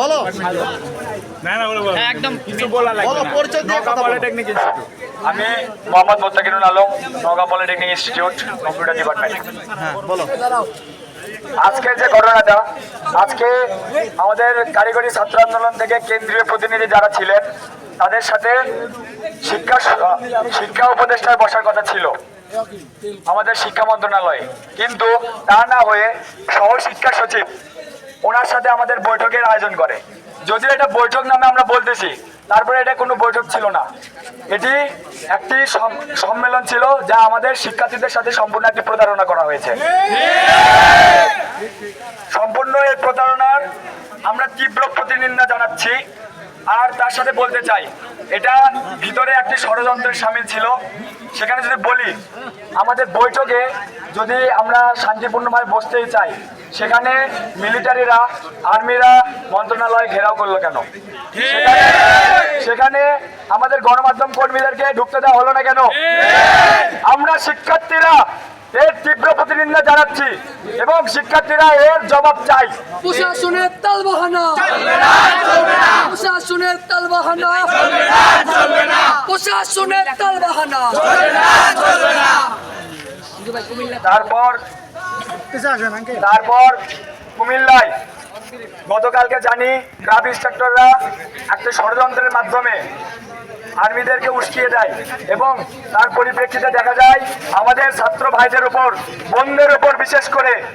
বলো। না না বলো বলো। একদম কিছু বলা লাগবে বলো পরিচয় দিয়ে কথা বলো। Polytechnic institute. আমি Mohammad Mottakinul Alam Naogaon polytechnic institute computer department. হ্যাঁ বলো। আজকে যে ঘটনাটা আজকে আমাদের কারিগরি ছাত্র আন্দোলন থেকে কেন্দ্রীয় প্রতিনিধি যারা ছিলেন তাদের সাথে শিক্ষা শিক্ষা উপদেষ্টায় বসার কথা ছিল আমাদের শিক্ষা মন্ত্রণালয়ে। কিন্তু তা না হয়ে সহ শিক্ষা সচিব ওনার সাথে আমাদের বৈঠকের আয়োজন করে। যদিও এটা বৈঠক নামে আমরা বলতেছি, তারপরে এটা কোনো বৈঠক ছিল না। এটি একটি সম- সম্মেলন ছিল যা আমাদের শিক্ষার্থীদের সাথে সম্পূর্ণ একটি প্রতারণা করা হয়েছে। সম্পূর্ণ এই প্রতারণার আমরা তীব্র প্রতিনিন্দা জানাচ্ছি। আর তার সাথে বলতে চাই এটা ভিতরে একটি ষড়যন্ত্রের সামিল ছিল। সেখানে যদি বলি আমাদের বৈঠকে যদি আমরা শান্তিপূর্ণভাবে বসতেই চাই সেখানে মিলিটারিরা আর্মিরা মন্ত্রণালয় ঘেরাও করল কেন? সেখানে সেখানে আমাদের গণমাধ্যম কর্মীদেরকে ঢুকতে দেওয়া হলো না কেন? আমরা শিক্ষার্থীরা এর তীব্র প্রতিনিন্দা জানাচ্ছি এবং শিক্ষার্থীরা এর জবাব চাই। প্রশাসনের তাল বাহানা প্রশাসনের তাল প্রশাসনের তাল বাহানা তারপর তারপর কুমিল্লায় গতকালকে জানি ক্রাব ইন্সট্রাক্টররা একটা ষড়যন্ত্রের মাধ্যমে আর্মিদেরকে উস্কিয়ে দেয় এবং তার পরিপ্রেক্ষিতে দেখা যায় আমাদের ছাত্র ভাইদের উপর, বন্ধের উপর বিশেষ করে